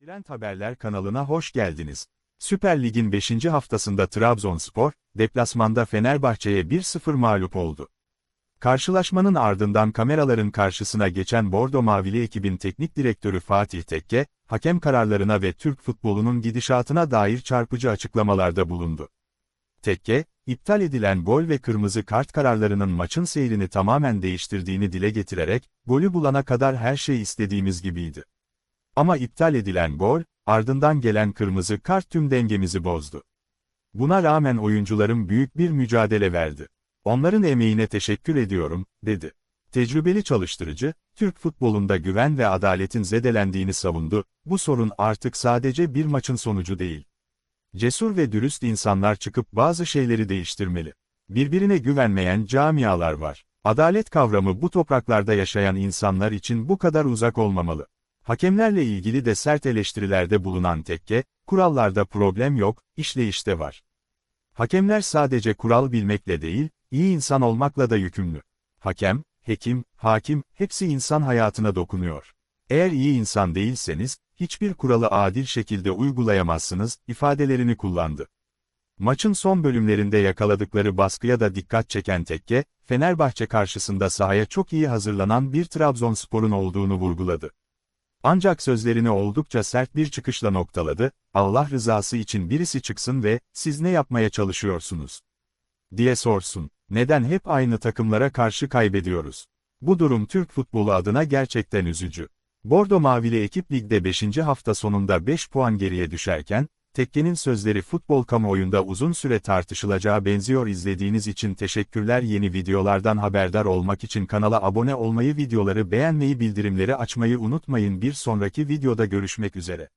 Trend Haberler kanalına hoş geldiniz. Süper Lig'in 5. haftasında Trabzonspor, deplasmanda Fenerbahçe'ye 1-0 mağlup oldu. Karşılaşmanın ardından kameraların karşısına geçen Bordo Mavili ekibin teknik direktörü Fatih Tekke, hakem kararlarına ve Türk futbolunun gidişatına dair çarpıcı açıklamalarda bulundu. Tekke, iptal edilen gol ve kırmızı kart kararlarının maçın seyrini tamamen değiştirdiğini dile getirerek, golü bulana kadar her şey istediğimiz gibiydi. Ama iptal edilen gol, ardından gelen kırmızı kart tüm dengemizi bozdu. Buna rağmen oyuncularım büyük bir mücadele verdi. Onların emeğine teşekkür ediyorum, dedi. Tecrübeli çalıştırıcı, Türk futbolunda güven ve adaletin zedelendiğini savundu, bu sorun artık sadece bir maçın sonucu değil. Cesur ve dürüst insanlar çıkıp bazı şeyleri değiştirmeli. Birbirine güvenmeyen camialar var. Adalet kavramı bu topraklarda yaşayan insanlar için bu kadar uzak olmamalı. Hakemlerle ilgili de sert eleştirilerde bulunan tekke, kurallarda problem yok, işleyişte var. Hakemler sadece kural bilmekle değil, iyi insan olmakla da yükümlü. Hakem, hekim, hakim, hepsi insan hayatına dokunuyor. Eğer iyi insan değilseniz, hiçbir kuralı adil şekilde uygulayamazsınız, ifadelerini kullandı. Maçın son bölümlerinde yakaladıkları baskıya da dikkat çeken tekke, Fenerbahçe karşısında sahaya çok iyi hazırlanan bir Trabzonspor'un olduğunu vurguladı. Ancak sözlerini oldukça sert bir çıkışla noktaladı, Allah rızası için birisi çıksın ve, siz ne yapmaya çalışıyorsunuz? diye sorsun. Neden hep aynı takımlara karşı kaybediyoruz? Bu durum Türk futbolu adına gerçekten üzücü. Bordo Mavili ekip ligde 5. hafta sonunda 5 puan geriye düşerken, Tekke'nin sözleri futbol kamuoyunda uzun süre tartışılacağı benziyor. İzlediğiniz için teşekkürler. Yeni videolardan haberdar olmak için kanala abone olmayı videoları beğenmeyi bildirimleri açmayı unutmayın. Bir sonraki videoda görüşmek üzere.